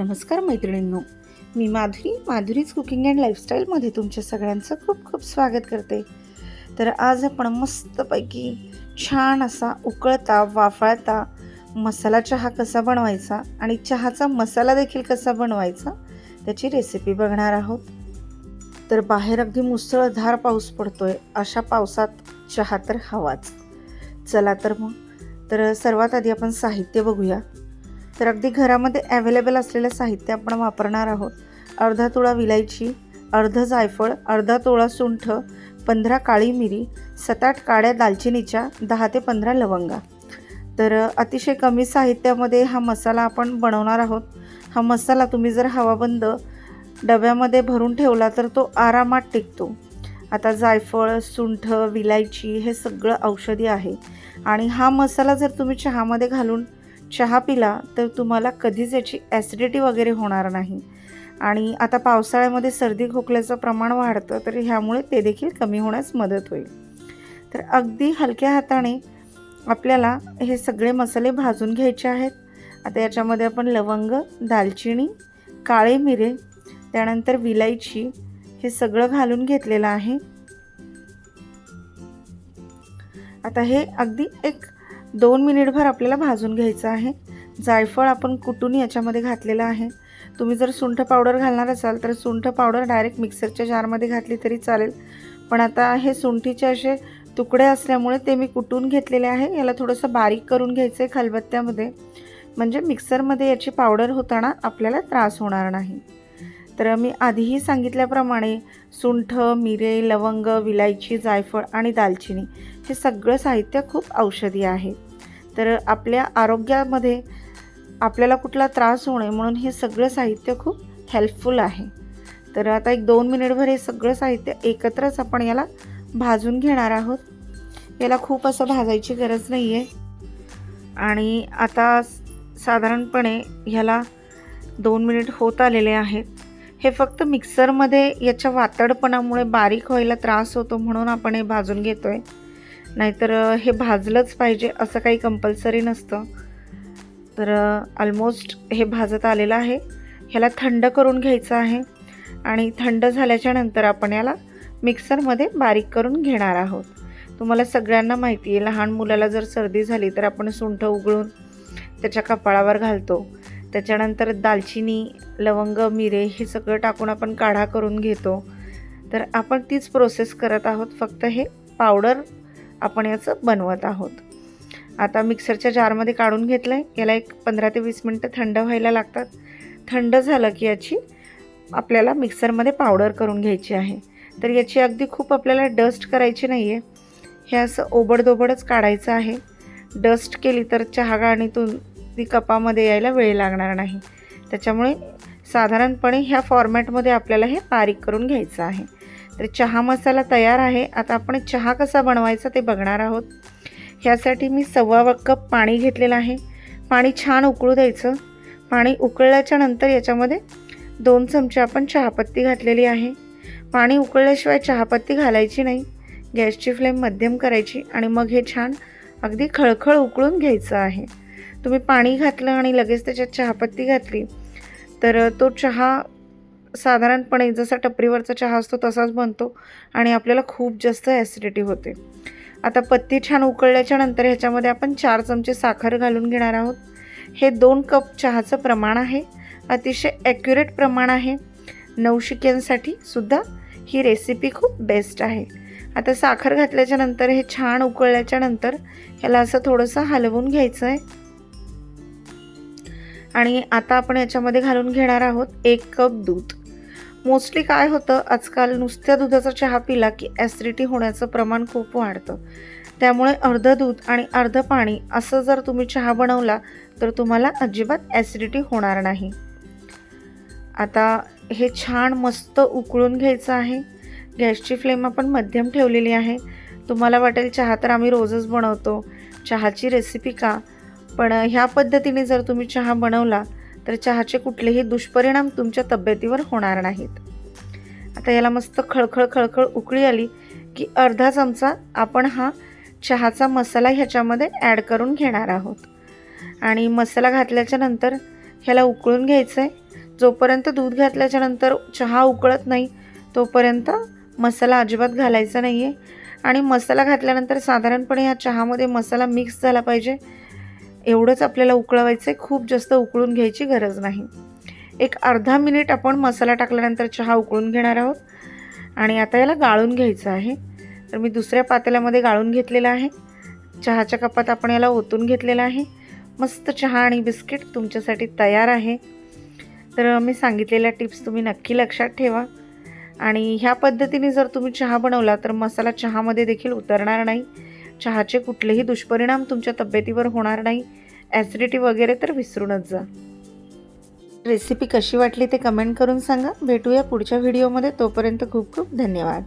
नमस्कार मैत्रिणींनो. मी माधुरी माधुरीज कुकिंग अँड लाईफस्टाईलमध्ये तुमच्या सगळ्यांचं खूप खूप स्वागत करते. तर आज आपण मस्तपैकी छान असा उकळता वाफाळता मसाला चहा कसा बनवायचा आणि चहाचा मसाला देखील कसा बनवायचा त्याची रेसिपी बघणार आहोत. तर बाहेर अगदी मुसळधार पाऊस पडतोय अशा पावसात चहा तर हवाच. चला तर मग. तर सर्वात आधी आपण साहित्य बघूया. तर अगदी घरामध्ये ॲव्हेलेबल असलेलं साहित्य आपण वापरणार आहोत. अर्धा तुळा विलायची अर्ध जायफळ अर्धा तोळा सुंठ पंधरा काळी मिरी सात आठ काळ्या दालचिनीच्या दहा ते पंधरा लवंगा. तर अतिशय कमी साहित्यामध्ये हा मसाला आपण बनवणार आहोत. हा मसाला तुम्ही जर हवाबंद डब्यामध्ये भरून ठेवला तर तो आरामात टिकतो. आता जायफळ सुंठ विलायची हे सगळं औषधी आहे. आणि हा मसाला जर तुम्ही चहामध्ये घालून चहा पिला तर तुम्हाला कधीच याची ॲसिडिटी वगैरे होणार नाही. आणि आता पावसाळ्यामध्ये सर्दी खोकल्याचं प्रमाण वाढतं तर ह्यामुळे ते देखील कमी होण्यास मदत होईल. तर अगदी हलक्या हाताने आपल्याला हे सगळे मसाले भाजून घ्यायचे आहेत. आता याच्यामध्ये आपण लवंग दालचिनी काळे मिरे त्यानंतर विलायची हे सगळं घालून घेतलेलं आहे. आता हे अगदी एक दोन मिनिटभर आपल्याला भाजून घ्यायचं आहे. जायफळ आपण कुटून याच्यामध्ये घातलेलं आहे. तुम्ही जर सुंठ पावडर घालणार असाल तर सुंठ पावडर डायरेक्ट मिक्सरच्या जारमध्ये घातली तरी चालेल. पण आता हे सुंठीचे असे तुकडे असल्यामुळे ते मी कुटून घेतलेले आहे. याला थोडंसं बारीक करून घ्यायचं आहे खलबत्त्यामध्ये. म्हणजे मिक्सरमध्ये याची पावडर होताना आपल्याला त्रास होणार नाही. तर मी आधीही सांगितल्याप्रमाणे सुंठ मिरे लवंग विलायची जायफळ आणि दालचिनी हे सगळं साहित्य खूप औषधी आहे. तर आपल्या आरोग्यामध्ये आपल्याला कुठला त्रास होऊ नये म्हणून हे सगळं साहित्य खूप हेल्पफुल आहे. तर आता एक दोन मिनिटभर हे सगळं साहित्य एकत्रच आपण याला भाजून घेणार आहोत. याला खूप असं भाजायची गरज नाही आहे आणि आता साधारणपणे ह्याला दोन मिनिट होत आलेले आहेत. हे फक्त मिक्सरमध्ये याच्या वातडपणामुळे बारीक व्हायला त्रास होतो म्हणून आपण हे भाजून घेतो आहे नाहीतर हे भाजलंच पाहिजे असं काही कंपल्सरी नसतं. तर ऑलमोस्ट हे भाजत आलेलं आहे. ह्याला थंड करून घ्यायचं आहे आणि थंड झाल्याच्यानंतर आपण याला मिक्सरमध्ये बारीक करून घेणार आहोत. तुम्हाला सगळ्यांना माहिती आहे लहान मुलाला जर सर्दी झाली तर आपण सुंठ उघळून त्याच्या कपाळावर घालतो. त्याच्यानंतर दालचिनी लवंग मिरे हे सगळं टाकून आपण काढा करून घेतो. तर आपण तीच प्रोसेस करत आहोत फक्त हे पावडर आपण याचं बनवत आहोत. आता मिक्सरच्या जारमध्ये काढून घेतलं आहे याला एक पंधरा ते वीस मिनटं थंड व्हायला लागतात. थंड झालं की याची आपल्याला मिक्सरमध्ये पावडर करून घ्यायची आहे. तर याची अगदी खूप आपल्याला डस्ट करायची नाही आहे हे असं ओबडदोबडच काढायचं आहे. डस्ट केली तर चहा गाणीतून ती कपामध्ये यायला वेळ लागणार नाही. त्याच्यामुळे साधारणपणे ह्या फॉर्मॅटमध्ये आपल्याला हे बारीक करून घ्यायचं आहे. तर चहा मसाला तयार आहे. आता आपण चहा कसा बनवायचा ते बघणार आहोत. ह्यासाठी मी सव्वा कप पाणी घेतलेलं आहे. पाणी छान उकळू द्यायचं. पाणी उकळल्याच्या नंतर याच्यामध्ये दोन चमचे आपण चहापत्ती घातलेली आहे. पाणी उकळल्याशिवाय चहापत्ती घालायची नाही. गॅसची फ्लेम मध्यम करायची आणि मग हे छान अगदी खळखळ उकळून घ्यायचं आहे. तुम्ही पाणी घातलं आणि लगेच त्याच्यात चहापत्ती घातली तर तो चहा साधारणपणे जसा टपरीवरचा चहा असतो तसाच बनतो आणि आपल्याला खूप जास्त ॲसिडिटी होते. आता पत्ती छान उकळल्याच्या नंतर ह्याच्यामध्ये आपण चार चमचे साखर घालून घेणार आहोत. हे दोन कप चहाचं प्रमाण आहे. अतिशय ॲक्युरेट प्रमाण आहे. नवशिक्यांसाठी सुद्धा ही रेसिपी खूप बेस्ट आहे. आता साखर घातल्याच्या नंतर हे छान उकळल्याच्या नंतर ह्याला असं थोडंसं हलवून घ्यायचं आहे आणि आता आपण याच्यामध्ये घालून घेणार आहोत एक कप दूध. मोस्टली काय होतं आजकाल नुसत्या दुधाचा चहा पिला की ॲसिडिटी होण्याचं प्रमाण खूप वाढतं. त्यामुळे अर्धं दूध आणि अर्धं पाणी असं जर तुम्ही चहा बनवला तर तुम्हाला अजिबात ॲसिडिटी होणार नाही. आता हे छान मस्त उकळून घ्यायचं आहे. गॅसची फ्लेम आपण मध्यम ठेवलेली आहे. तुम्हाला वाटेल चहा तर आम्ही रोजच बनवतो. चहाची रेसिपी का? पण ह्या पद्धतीने जर तुम्ही चहा बनवला तर चहाचे कुठलेही दुष्परिणाम तुमच्या तब्येतीवर होणार नाहीत. आता याला मस्त खळखळ खळखळ उकळी आली की अर्धा चमचा आपण हा चहाचा मसाला ह्याच्यामध्ये ॲड करून घेणार आहोत. आणि मसाला घातल्याच्या नंतर ह्याला उकळून घ्यायचं आहे जोपर्यंत दूध घातल्याच्यानंतर चहा उकळत नाही तोपर्यंत मसाला अजिबात घालायचा नाही आहे आणि मसाला घातल्यानंतर साधारणपणे ह्या चहामध्ये मसाला मिक्स झाला पाहिजे. एवढंच आपल्याला उकळवायचं आहे खूप जास्त उकळून घ्यायची गरज नाही. एक अर्धा मिनिट आपण मसाला टाकल्यानंतर चहा उकळून घेणार आहोत. आणि आता याला गाळून घ्यायचं आहे. तर मी दुसऱ्या पातेल्यामध्ये गाळून घेतलेलं आहे. चहाच्या कपात आपण याला ओतून घेतलेलं आहे. मस्त चहा आणि बिस्किट तुमच्यासाठी तयार आहे. तर मी सांगितलेल्या टिप्स तुम्ही नक्की लक्षात ठेवा. आणि ह्या पद्धतीने जर तुम्ही चहा बनवला तर मसाला चहामध्ये देखील उतरणार नाही. चहाचे कुठलेही दुष्परिणाम तुमच्या तब्येतीवर होणार नाही. ॲसिडिटी वगैरे तर विसरूनच जा. रेसिपी कशी वाटली ते कमेंट करून सांगा. भेटूया पुढच्या व्हिडिओमध्ये तोपर्यंत खूप खूप धन्यवाद.